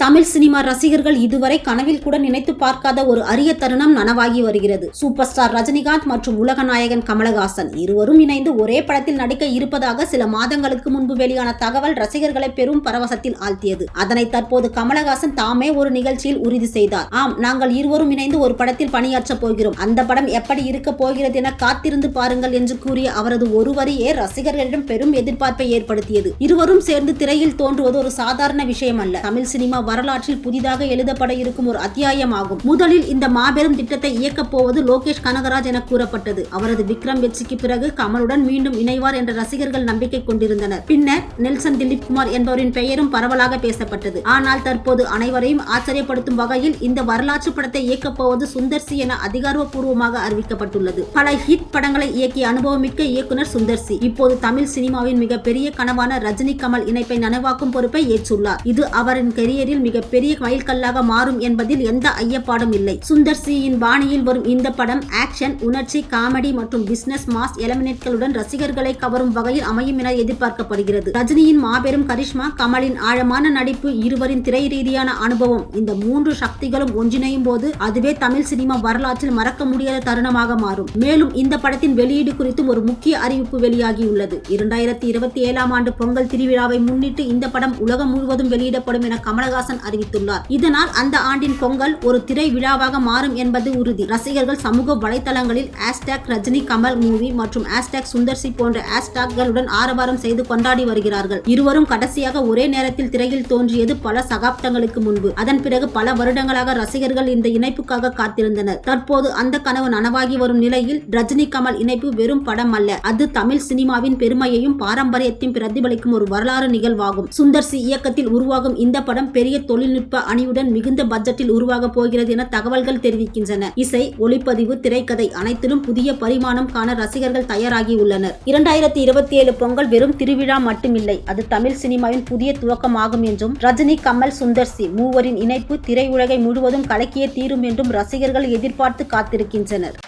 Tamil cinema ரசிகர்கள் இதுவரை கனவில் கூட நினைத்து பார்க்காத ஒரு அரிய தருணம் நனவாகி வருகிறது. சூப்பர் ஸ்டார் ரஜினிகாந்த் மற்றும் உலக நாயகன் கமலஹாசன் இருவரும் இணைந்து ஒரே படத்தில் நடிக்க இருப்பதாக சில மாதங்களுக்கு முன்பு வெளியான தகவல் ரசிகர்களை பெரும் பரவசத்தில் ஆழ்த்தியது. அதனை தற்போது கமலஹாசன் தாமே ஒரு நிகழ்ச்சியில் உறுதி செய்தார். ஆம் நாங்கள் இருவரும் இணைந்து ஒரு படத்தில் பணியாற்றப் போகிறோம். அந்த படம் எப்படி இருக்க போகிறது என காத்திருந்து பாருங்கள் என்று கூறிய அவரது ஒரு வரியே ரசிகர்களிடம் பெரும் எதிர்பார்ப்பை ஏற்படுத்தியது. இருவரும் சேர்ந்து திரையில் தோன்றுவது ஒரு சாதாரண விஷயம் அல்ல தமிழ் சினிமா வரலாற்றில் புதிதாக எழுதப்பட இருக்கும் ஒரு அத்தியாயமாகும். முதலில் இந்த மாபெரும் திட்டத்தை இயக்கப் போவது லோகேஷ் கனகராஜ் என கூறப்பட்டது. அவரது விக்ரம் வெற்றிக்கு பிறகு கமலுடன் மீண்டும் இணைவார் என்ற ரசிகர்கள் நம்பிக்கை கொண்டிருந்தனர். பின்னர் நெல்சன் திலீப் குமார் என்பவரின் பெயரும் பரவலாக பேசப்பட்டது. ஆனால் தற்போது அனைவரையும் ஆச்சரியப்படுத்தும் வகையில் இந்த வரலாற்று படத்தை இயக்கப் போவது சுந்தர் சி என அதிகாரப்பூர்வமாக அறிவிக்கப்பட்டுள்ளது. பல ஹிட் படங்களை இயக்கிய அனுபவமிக்க இயக்குனர் சுந்தர் சி. இப்போது தமிழ் சினிமாவின் மிகப்பெரிய கனவான ரஜினி கமல் இணைப்பை நனவாக்கும் பொறுப்பை ஏற்றுள்ளார். இது அவரின் கெரியரில் மிகப்பெரிய மைல்கல்லாக மாறும் என்பதில் எந்த ஐயப்பாடும் இல்லை. சுந்தர் சியின் பாணியில் வரும் இந்த படம் ஆக்ஷன் உணர்ச்சி காமெடி மற்றும் பிசினஸ் மாஸ் எலமினேட்களுடன் ரசிகர்களை கவரும் வகையில் அமையும் என எதிர்பார்க்கப்படுகிறது. ரஜினியின் மாபெரும் கரிஷ்மா கமலின் ஆழமான நடிப்பு இருவரின் திரை ரீதியான அனுபவம். இந்த மூன்று சக்திகளும் ஒன்றிணையும் போது அதுவே தமிழ் சினிமா வரலாற்றில் மறக்க முடியாத தருணமாக மாறும். மேலும் இந்த படத்தின் வெளியீடு குறித்தும் ஒரு முக்கிய அறிவிப்பு வெளியாகியுள்ளது. இரண்டாயிரத்தி இருபத்தி ஏழாம் ஆண்டு பொங்கல் திருவிழாவை முன்னிட்டு இந்த படம் உலகம் முழுவதும் வெளியிடப்படும் என கமலஹாசன் கமல்ஹாசன் அறிவித்துள்ளார். இதனால் அந்த ஆண்டின் பொங்கல் ஒரு திரை விழாவாக மாறும் என்பது உறுதி. ரசிகர்கள் சமூக வலைதளங்களில் ஹேஷ்டாக் ரஜினி கமல் மூவி மற்றும் ஹேஷ்டாக் சுந்தர்சி போன்ற ஹேஷ்டாக்களுடன் ஆரவாரம் செய்து கொண்டாடி வருகிறார்கள். இருவரும் கடைசியாக ஒரே நேரத்தில் திரையில் தோன்றியது பல சகாப்தங்களுக்கு முன்பு. அதன் பிறகு பல வருடங்களாக ரசிகர்கள் இந்த இணைப்புக்காக காத்திருந்தனர். தற்போது அந்த கனவு நனவாகி வரும் நிலையில் ரஜினி கமல் இணைப்பு வெறும் படம் அல்ல. அது தமிழ் சினிமாவின் பெருமையையும் பாரம்பரியத்தையும் பிரதிபலிக்கும் ஒரு வரலாறு நிகழ்வாகும். சுந்தர் சி இயக்கத்தில் உருவாகும் இந்த படம் பெரிய தொழில்நுட்ப அணியுடன் மிகுந்த பட்ஜெட்டில் உருவாக போகிறது என தகவல்கள் தெரிவிக்கின்றன. இசை ஒளிப்பதிவு திரைக்கதை அனைத்திலும் புதிய பரிமாணம் காண ரசிகர்கள் தயாராகி உள்ளனர். இரண்டாயிரத்தி இருபத்தி ஏழு பொங்கல் வெறும் திருவிழா மட்டுமில்லை அது தமிழ் சினிமாவின் புதிய துவக்கமாகும் என்றும் ரஜினி கமல் சுந்தர் சி மூவரின் இணைப்பு திரையுலகை முழுவதும் கலக்கிய தீரும் என்றும் ரசிகர்கள் எதிர்பார்த்து காத்திருக்கின்றனர்.